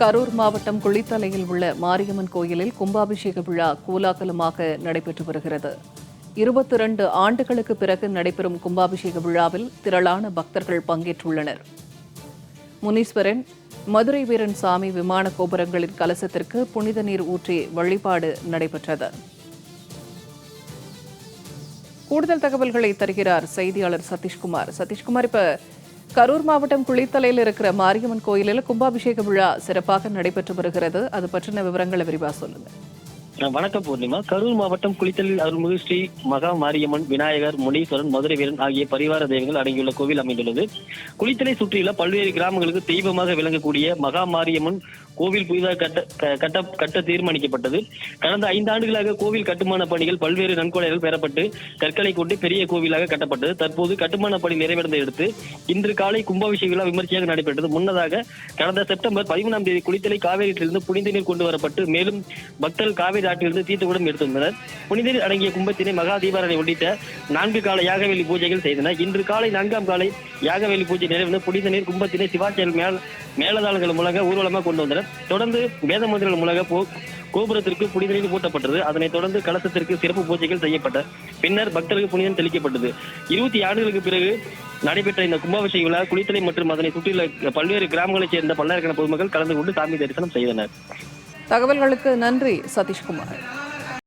கரூர் மாவட்டம் குளித்தலையில் உள்ள மாரியம்மன் கோயிலில் கும்பாபிஷேக விழா கோலாகலமாக நடைபெற்று வருகிறது. இருபத்தி இரண்டு ஆண்டுகளுக்கு பிறகு நடைபெறும் கும்பாபிஷேக விழாவில் திரளான பக்தர்கள் பங்கேற்றுள்ளனர். முனீஸ்வரன் மதுரை வீரன் சாமி விமான கோபுரங்களின் கலசத்திற்கு புனித நீர் ஊற்றி வழிபாடு நடைபெற்றது. கூடுதல் தகவல்களை தருகிறார் செய்தியாளர் சதீஷ்குமார். சதீஷ்குமார் இப்போ கரூர் மாவட்டம் குளித்தலையில் இருக்கிற மாரியம்மன் கோயிலில் கும்பாபிஷேக விழா சிறப்பாக நடைபெற்று வருகிறது. அது பற்றின விவரங்களை விரிவா சொல்லுங்க. வணக்கம் பூர்ணிமா. கரூர் மாவட்டம் குளித்தலில் அருள்மிகு ஸ்ரீ மகா மாரியம்மன் விநாயகர் முனீஸ்வரன் மதுரை வீரன் ஆகிய பரிவார தெய்வங்கள் அடங்கியுள்ள கோவில் அமைந்துள்ளது. குளித்தலை சுற்றியுள்ள பல்வேறு கிராமங்களுக்கு தெய்வமாக விளங்கக்கூடிய மகா மாரியம்மன் கோவில் புதிதாக கட்ட கட்ட கட்ட தீர்மானிக்கப்பட்டது. கடந்த ஐந்து ஆண்டுகளாக கோவில் கட்டுமான பணிகள் பல்வேறு நன்கொடைகள் பெறப்பட்டு கற்களை கொண்டு பெரிய கோவிலாக கட்டப்பட்டது. தற்போது கட்டுமான பணி நிறைவடைந்த அடுத்து இன்று காலை கும்பாபிஷேக விழா விமர்சையாக நடைபெற்றது. முன்னதாக கடந்த செப்டம்பர் பதிமூணாம் தேதி குளித்தலை காவேரியிலிருந்து புனித நீர் கொண்டு வரப்பட்டு மேலும் பக்தர்கள் காவேரி ஆற்றிலிருந்து தீர்த்தகுடம் எடுத்து வந்தனர் புனித நீர் அடங்கிய கும்பத்தினை மகா தீபாரணை உள்ளிட்ட நான்கு கால யாகவேலி பூஜைகள் செய்தனர். இன்று காலை நான்காம் காலை யாகவேலி பூஜை நிறைவேற்ற புனித நீர் கும்பத்தினை சிவாச்சல் மேல் மேலதாளங்கள் மூலமாக ஊர்வலமாக கொண்டு வந்தனர். தொடர்ந்து வேத மந்திரங்கள் போ கோபுரத்திற்கு புனிதநீர் ஊட்டப்பட்டது அதனைத் தொடர்ந்து கலசத்திற்கு சிறப்பு பூஜைகள் செய்யப்பட்ட பின்னர் பக்தர்களுக்கு புனிதம் தெளிக்கப்பட்டது. இருபத்தி ஆண்டுகளுக்கு பிறகு நடைபெற்ற இந்த கும்பாபிஷேக விழா குளித்தலை மற்றும் அதனை சுற்றியுள்ள பல்வேறு கிராமங்களைச் சேர்ந்த பல்லாயிரக்கணக்கான பொதுமக்கள் கலந்து கொண்டு சாமி தரிசனம் செய்தனர். தகவல்களுக்கு நன்றி சதீஷ்குமார்.